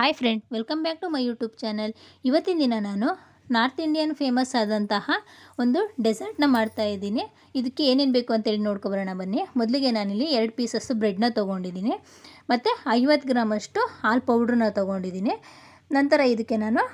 Hi friend, welcome back to my YouTube channel. ಇವತ್ತಿನ ದಿನ ನಾನು ನಾರ್ತ್ ಇಂಡಿಯನ್ ಫೇಮಸ್ ಆದಂತಹ ಒಂದು ಡೆಸರ್ಟ್ನ ಮಾಡ್ತಾ ಇದ್ದೀನಿ. ಇದಕ್ಕೆ ಏನೇನು ಬೇಕು ಅಂತೇಳಿ ನೋಡ್ಕೊಬರೋಣ ಬನ್ನಿ. ಮೊದಲಿಗೆ ನಾನಿಲ್ಲಿ ಎರಡು ಪೀಸಸ್ಸು ಬ್ರೆಡ್ನ ತೊಗೊಂಡಿದ್ದೀನಿ. ಮತ್ತು ಐವತ್ತು ಗ್ರಾಮಷ್ಟು ಹಾಲು ಪೌಡ್ರನ್ನ ತೊಗೊಂಡಿದ್ದೀನಿ. ನಂತರ ಇದಕ್ಕೆ ನಾನು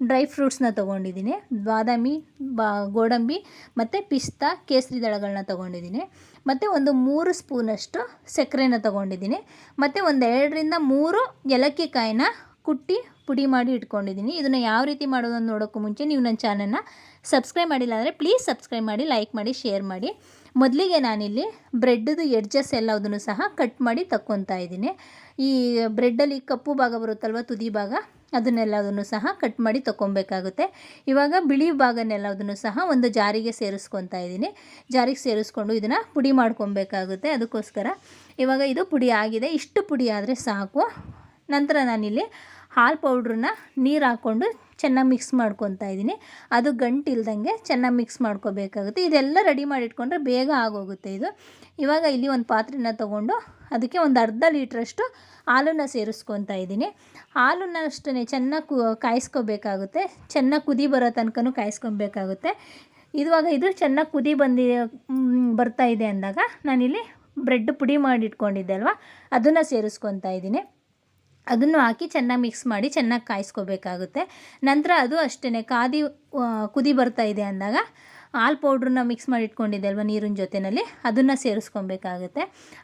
ಡ್ರೈ ಫ್ರೂಟ್ಸ್ನ ತೊಗೊಂಡಿದ್ದೀನಿ. ಬಾದಾಮಿ, ಬಾ, ಗೋಡಂಬಿ ಮತ್ತು ಪಿಸ್ತಾ, ಕೇಸರಿ ದಳಗಳನ್ನ ತೊಗೊಂಡಿದ್ದೀನಿ. ಮತ್ತು ಒಂದು ಮೂರು ಸ್ಪೂನಷ್ಟು ಸಕ್ಕರೆನ ತೊಗೊಂಡಿದ್ದೀನಿ. ಮತ್ತು ಒಂದು ಎರಡರಿಂದ ಮೂರು ಏಲಕ್ಕಿ ಕಾಯಿನ ಕುಟ್ಟಿ ಪುಡಿ ಮಾಡಿ ಇಟ್ಕೊಂಡಿದ್ದೀನಿ. ಇದನ್ನು ಯಾವ ರೀತಿ ಮಾಡೋದನ್ನು ನೋಡೋಕ್ಕೂ ಮುಂಚೆ ನೀವು ನನ್ನ ಚಾನಲ್ನ ಸಬ್ಸ್ಕ್ರೈಬ್ ಮಾಡಿಲ್ಲ ಅಂದರೆ ಪ್ಲೀಸ್ ಸಬ್ಸ್ಕ್ರೈಬ್ ಮಾಡಿ, ಲೈಕ್ ಮಾಡಿ, ಶೇರ್ ಮಾಡಿ. ಮೊದಲಿಗೆ ನಾನಿಲ್ಲಿ ಬ್ರೆಡ್ದು ಎಡ್ಜಸ್ ಎಲ್ಲದನ್ನು ಸಹ ಕಟ್ ಮಾಡಿ ತಕ್ಕೊತಾ ಇದ್ದೀನಿ. ಈ ಬ್ರೆಡ್ಡಲ್ಲಿ ಕಪ್ಪು ಭಾಗ ಬರುತ್ತಲ್ವ, ತುದಿ ಭಾಗ ಅದನ್ನೆಲ್ಲದನ್ನು ಸಹ ಕಟ್ ಮಾಡಿ ತೊಗೊಬೇಕಾಗುತ್ತೆ ಇವಾಗ ಬಿಳಿ ಭಾಗನೆಲ್ಲದನ್ನು ಸಹ ಒಂದು ಜಾರಿಗೆ ಸೇರಿಸ್ಕೊತಾ ಇದ್ದೀನಿ. ಜಾರಿಗೆ ಸೇರಿಸ್ಕೊಂಡು ಇದನ್ನು ಪುಡಿ ಮಾಡ್ಕೊಬೇಕಾಗುತ್ತೆ ಅದಕ್ಕೋಸ್ಕರ. ಇವಾಗ ಇದು ಪುಡಿ ಆಗಿದೆ. ಇಷ್ಟು ಪುಡಿ ಆದರೆ ಸಾಕು. ನಂತರ ನಾನಿಲ್ಲಿ ಹಾಲು ಪೌಡ್ರನ್ನ ನೀರು ಹಾಕ್ಕೊಂಡು ಚೆನ್ನಾಗಿ ಮಿಕ್ಸ್ ಮಾಡ್ಕೊತಾ ಇದ್ದೀನಿ ಅದು ಗಂಟಿಲ್ದಂಗೆ ಚೆನ್ನಾಗಿ ಮಿಕ್ಸ್ ಮಾಡ್ಕೋಬೇಕಾಗುತ್ತೆ. ಇದೆಲ್ಲ ರೆಡಿ ಮಾಡಿ ಇಟ್ಕೊಂಡ್ರೆ ಬೇಗ ಆಗೋಗುತ್ತೆ ಇದು. ಇವಾಗ ಇಲ್ಲಿ ಒಂದು ಪಾತ್ರೆನ ತೊಗೊಂಡು ಅದಕ್ಕೆ ಒಂದು ಅರ್ಧ ಲೀಟ್ರಷ್ಟು ಹಾಲನ್ನು ಸೇರಿಸ್ಕೊತಾ ಇದ್ದೀನಿ ಹಾಲನ್ನು ಅಷ್ಟೇ ಚೆನ್ನಾಗಿ ಕು ಕಾಯಿಸ್ಕೋಬೇಕಾಗುತ್ತೆ. ಚೆನ್ನಾಗಿ ಕುದಿ ಬರೋ ತನಕನೂ ಕಾಯಿಸ್ಕೊಬೇಕಾಗುತ್ತೆ. ಇವಾಗ ಇದು ಚೆನ್ನಾಗಿ ಕುದಿ ಬಂದಿ ಬರ್ತಾ ಇದೆ ಅಂದಾಗ ನಾನಿಲ್ಲಿ ಬ್ರೆಡ್ ಪುಡಿ ಮಾಡಿಟ್ಕೊಂಡಿದ್ದೆ ಅಲ್ವಾ? ಅದನ್ನು ಸೇರಿಸ್ಕೊತಾ ಇದ್ದೀನಿ ಅದನ್ನು ಹಾಕಿ ಚೆನ್ನಾಗಿ ಮಿಕ್ಸ್ ಮಾಡಿ ಚೆನ್ನಾಗಿ ಕಾಯಿಸ್ಕೋಬೇಕಾಗುತ್ತೆ. ನಂತರ ಅದು ಅಷ್ಟೇ ಕಾದಿ ಕುದಿ ಬರ್ತಾ ಇದೆ ಅಂದಾಗ ಹಾಲು ಪೌಡ್ರನ್ನ ಮಿಕ್ಸ್ ಮಾಡಿ ಇಟ್ಕೊಂಡಿದ್ದೆ ಅಲ್ವಾ ನೀರಿನ ಜೊತೆಯಲ್ಲಿ ಅದನ್ನು ಸೇರಿಸ್ಕೊಬೇಕಾಗುತ್ತೆ.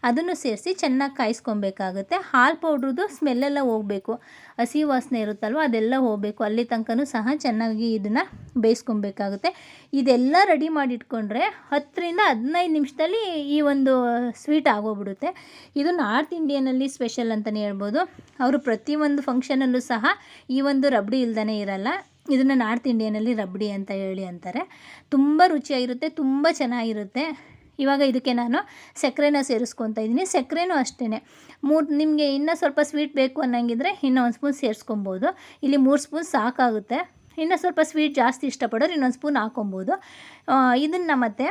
ಅದನ್ನು ಸೇರಿಸಿ ಚೆನ್ನಾಗಿ ಕಾಯಿಸ್ಕೊಬೇಕಾಗುತ್ತೆ. ಹಾಲು ಪೌಡ್ರದ್ದು ಸ್ಮೆಲ್ಲೆಲ್ಲ ಹೋಗಬೇಕು. ಹಸಿ ವಾಸನೆ ಇರುತ್ತಲ್ವ, ಅದೆಲ್ಲ ಹೋಗಬೇಕು. ಅಲ್ಲಿ ತನಕನೂ ಸಹ ಚೆನ್ನಾಗಿ ಇದನ್ನು ಬೇಯಿಸ್ಕೊಬೇಕಾಗುತ್ತೆ. ಇದೆಲ್ಲ ರೆಡಿ ಮಾಡಿ ಇಟ್ಕೊಂಡ್ರೆ ಹತ್ತರಿಂದ ಹದಿನೈದು ನಿಮಿಷದಲ್ಲಿ ಈ ಒಂದು ಸ್ವೀಟ್ ಆಗೋಗ್ಬಿಡುತ್ತೆ. ಇದು ನಾರ್ತ್ ಇಂಡಿಯನಲ್ಲಿ ಸ್ಪೆಷಲ್ ಅಂತಲೇ ಹೇಳ್ಬೋದು. ಅವರು ಪ್ರತಿಯೊಂದು ಫಂಕ್ಷನಲ್ಲೂ ಸಹ ಈ ಒಂದು ರಬಡಿ ಇಲ್ದೇ ಇರಲ್ಲ. ಇದನ್ನು ನಾರ್ತ್ ಇಂಡಿಯನಲ್ಲಿ ರಬ್ಡಿ ಅಂತ ಹೇಳಿ ಅಂತಾರೆ. ತುಂಬ ರುಚಿಯಾಗಿರುತ್ತೆ, ತುಂಬ ಚೆನ್ನಾಗಿರುತ್ತೆ. ಇವಾಗ ಇದಕ್ಕೆ ನಾನು ಸಕ್ಕರೆನ ಸೇರಿಸ್ಕೊತಾ ಇದ್ದೀನಿ. ಸಕ್ಕರೆನೂ ಅಷ್ಟೇ ಮೂರು, ನಿಮಗೆ ಇನ್ನೂ ಸ್ವಲ್ಪ ಸ್ವೀಟ್ ಬೇಕು ಅನ್ನಂಗಿದ್ರೆ ಇನ್ನೂ ಒಂದು ಸ್ಪೂನ್ ಸೇರಿಸ್ಕೊಬೋದು. ಇಲ್ಲಿ ಮೂರು ಸ್ಪೂನ್ ಸಾಕಾಗುತ್ತೆ. ಇನ್ನೂ ಸ್ವಲ್ಪ ಸ್ವೀಟ್ ಜಾಸ್ತಿ ಇಷ್ಟಪಡೋರು ಇನ್ನೊಂದು ಸ್ಪೂನ್ ಹಾಕೊಬೋದು. ಇದನ್ನು ಮತ್ತೆ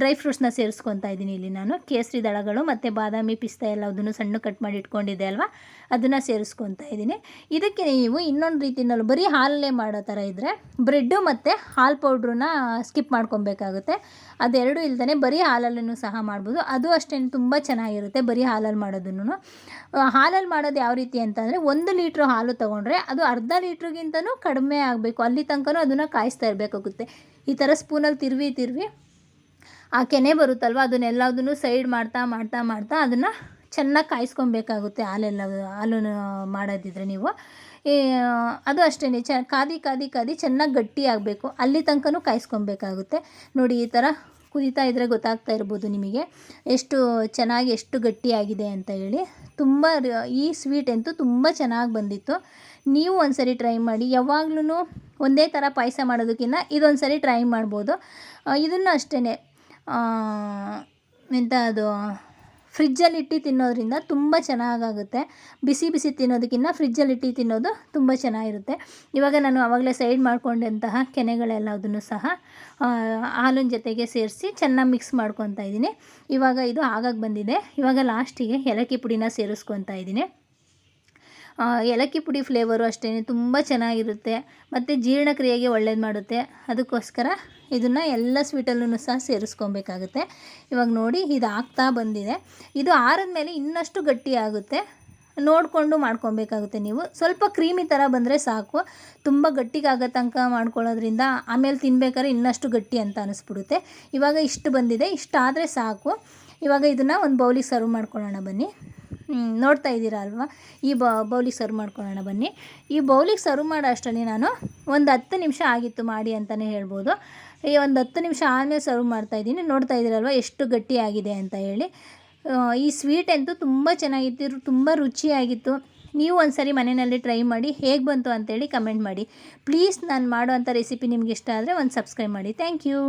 ಡ್ರೈ ಫ್ರೂಟ್ಸ್ನ ಸೇರಿಸ್ಕೊತಾ ಇದ್ದೀನಿ ಇಲ್ಲಿ ನಾನು. ಕೇಸರಿ ದಳಗಳು ಮತ್ತು ಬಾದಾಮಿ ಪಿಸ್ತಾ ಎಲ್ಲದನ್ನು ಸಣ್ಣ ಕಟ್ ಮಾಡಿ ಇಟ್ಕೊಂಡಿದ್ದೆ ಅಲ್ವಾ? ಅದನ್ನು ಸೇರಿಸ್ಕೊತಾ ಇದ್ದೀನಿ. ಇದಕ್ಕೆ ನೀವು ಇನ್ನೊಂದು ರೀತಿಯಲ್ಲೂ ಬರೀ ಹಾಲಲ್ಲೇ ಮಾಡೋ ಥರ ಇದ್ದರೆ ಬ್ರೆಡ್ಡು ಮತ್ತು ಹಾಲು ಪೌಡ್ರನ್ನ ಸ್ಕಿಪ್ ಮಾಡ್ಕೊಬೇಕಾಗುತ್ತೆ. ಅದೆರಡು ಇಲ್ದೇ ಬರೀ ಹಾಲಲ್ಲೂ ಸಹ ಮಾಡ್ಬೋದು. ಅದು ಅಷ್ಟೇ ತುಂಬ ಚೆನ್ನಾಗಿರುತ್ತೆ ಬರೀ ಹಾಲಲ್ಲಿ ಮಾಡೋದನ್ನು ಹಾಲಲ್ಲಿ ಮಾಡೋದು ಯಾವ ರೀತಿ ಅಂತಂದರೆ ಒಂದು ಲೀಟ್ರ್ ಹಾಲು ತೊಗೊಂಡ್ರೆ ಅದು ಅರ್ಧ ಲೀಟ್ರಿಗಿಂತನೂ ಕಡಿಮೆ ಆಗಬೇಕು. ಅಲ್ಲಿ ತನಕನೂ ಅದನ್ನು ಕಾಯಿಸ್ತಾ ಇರಬೇಕಾಗುತ್ತೆ. ಈ ಥರ ಸ್ಪೂನಲ್ಲಿ ತಿರುವಿ ತಿರುವಿ ಆ ಕೆನೆ ಬರುತ್ತಲ್ವ, ಅದನ್ನೆಲ್ಲದನ್ನು ಸೈಡ್ ಮಾಡ್ತಾ ಮಾಡ್ತಾ ಮಾಡ್ತಾ ಅದನ್ನು ಚೆನ್ನಾಗಿ ಕಾಯಿಸ್ಕೊಬೇಕಾಗುತ್ತೆ ಹಾಲೆಲ್ಲ ಹಾಲು ಮಾಡೋದಿದ್ರೆ ನೀವು. ಅದು ಅಷ್ಟೇ ಚ ಕಾದಿ ಕಾದಿ ಕಾದಿ ಚೆನ್ನಾಗಿ ಗಟ್ಟಿ ಆಗಬೇಕು ಅಲ್ಲಿ ತನಕನೂ ಕಾಯಿಸ್ಕೊಬೇಕಾಗುತ್ತೆ. ನೋಡಿ ಈ ಥರ ಕುದೀತಾ ಇದ್ದರೆ ಗೊತ್ತಾಗ್ತಾ ಇರ್ಬೋದು ನಿಮಗೆ. ಎಷ್ಟು ಚೆನ್ನಾಗಿ, ಎಷ್ಟು ಗಟ್ಟಿಯಾಗಿದೆ ಅಂತ ಹೇಳಿ. ತುಂಬ ಈ ಸ್ವೀಟ್ ಅಂತೂ ತುಂಬ ಚೆನ್ನಾಗಿ ಬಂದಿತ್ತು. ನೀವು ಒಂದು ಸರಿ ಟ್ರೈ ಮಾಡಿ. ಯಾವಾಗ್ಲೂ ಒಂದೇ ಥರ ಪಾಯಸ ಮಾಡೋದಕ್ಕಿಂತ ಇದೊಂದು ಸರಿ ಟ್ರೈ ಮಾಡ್ಬೋದು. ಇದನ್ನು ಅಷ್ಟೇ ಎಂಥ ಅದು? ಫ್ರಿಜ್ಜಲ್ಲಿ ಇಟ್ಟು ತಿನ್ನೋದ್ರಿಂದ ತುಂಬ ಚೆನ್ನಾಗಾಗುತ್ತೆ. ಬಿಸಿ ಬಿಸಿ ತಿನ್ನೋದಕ್ಕಿಂತ ಫ್ರಿಜ್ಜಲ್ಲಿ ಇಟ್ಟು ತಿನ್ನೋದು ತುಂಬ ಚೆನ್ನಾಗಿರುತ್ತೆ. ಇವಾಗ ನಾನು ಆವಾಗಲೇ ಸೈಡ್ ಮಾಡ್ಕೊಂಡಂತಹ ಕೆನೆಗಳೆಲ್ಲದನ್ನು ಸಹ ಹಾಲಿನ ಜೊತೆಗೆ ಸೇರಿಸಿ ಚೆನ್ನಾಗಿ ಮಿಕ್ಸ್ ಮಾಡ್ಕೊತಾ ಇದ್ದೀನಿ. ಇವಾಗ ಇದು ಆಗಾಗ ಬಂದಿದೆ. ಇವಾಗ ಲಾಸ್ಟಿಗೆ ಏಲಕ್ಕಿ ಪುಡಿನ ಸೇರಿಸ್ಕೊತಾ ಇದ್ದೀನಿ. ಏಲಕ್ಕಿ ಪುಡಿ ಫ್ಲೇವರು ಅಷ್ಟೇ ತುಂಬ ಚೆನ್ನಾಗಿರುತ್ತೆ. ಮತ್ತು ಜೀರ್ಣಕ್ರಿಯೆಗೆ ಒಳ್ಳೇದು ಮಾಡುತ್ತೆ. ಅದಕ್ಕೋಸ್ಕರ ಇದನ್ನು ಎಲ್ಲ ಸ್ವೀಟಲ್ಲೂ ಸಹ ಸೇರಿಸ್ಕೊಬೇಕಾಗುತ್ತೆ. ಇವಾಗ ನೋಡಿ, ಇದು ಆಗ್ತಾ ಬಂದಿದೆ. ಇದು ಆರಿದ ಮೇಲೆ ಇನ್ನಷ್ಟು ಗಟ್ಟಿಯಾಗುತ್ತೆ ನೋಡಿಕೊಂಡು ಮಾಡ್ಕೊಬೇಕಾಗುತ್ತೆ ನೀವು. ಸ್ವಲ್ಪ ಕ್ರೀಮಿ ಥರ ಬಂದರೆ ಸಾಕು. ತುಂಬ ಗಟ್ಟಿಗಾಗೋ ತನಕ ಮಾಡ್ಕೊಳ್ಳೋದ್ರಿಂದ ಆಮೇಲೆ ತಿನ್ಬೇಕಾದ್ರೆ ಇನ್ನಷ್ಟು ಗಟ್ಟಿ ಅಂತ ಅನಿಸ್ಬಿಡುತ್ತೆ. ಇವಾಗ ಇಷ್ಟು ಬಂದಿದೆ. ಇಷ್ಟಾದರೆ ಸಾಕು. ಇವಾಗ ಇದನ್ನು ಒಂದು ಬೌಲಿಗೆ ಸರ್ವ್ ಮಾಡ್ಕೊಳ್ಳೋಣ ಬನ್ನಿ. ನೋಡ್ತಾ ಇದ್ದೀರಾ ಅಲ್ವಾ? ಈ ಬೌಲಿಗೆ ಸರ್ವ್ ಮಾಡ್ಕೊಳ್ಳೋಣ ಬನ್ನಿ. ಈ ಬೌಲಿಗೆ ಸರ್ವ್ ಮಾಡೋ ಅಷ್ಟರಲ್ಲಿ ನಾನು ಒಂದು ಹತ್ತು ನಿಮಿಷ ಆಗಿತ್ತು ಮಾಡಿ ಅಂತಲೇ ಹೇಳ್ಬೋದು. ಈ ಒಂದು ಹತ್ತು ನಿಮಿಷ ಆದಮೇಲೆ ಸರ್ವ್ ಮಾಡ್ತಾ ಇದ್ದೀನಿ. ನೋಡ್ತಾ ಇದ್ದೀರಲ್ವ ಎಷ್ಟು ಗಟ್ಟಿಯಾಗಿದೆ ಅಂತ ಹೇಳಿ. ಈ ಸ್ವೀಟ್ ಅಂತೂ ತುಂಬ ಚೆನ್ನಾಗಿತ್ತು, ತುಂಬ ರುಚಿಯಾಗಿತ್ತು. ನೀವು ಒಂದು ಸರಿ ಮನೆಯಲ್ಲಿ ಟ್ರೈ ಮಾಡಿ ಹೇಗೆ ಬಂತು ಅಂತೇಳಿ ಕಮೆಂಟ್ ಮಾಡಿ. ಪ್ಲೀಸ್ ನಾನು ಮಾಡುವಂಥ ರೆಸಿಪಿ ನಿಮ್ಗೆ ಇಷ್ಟ ಆದರೆ ಒಂದು ಸಬ್ಸ್ಕ್ರೈಬ್ ಮಾಡಿ. Thank you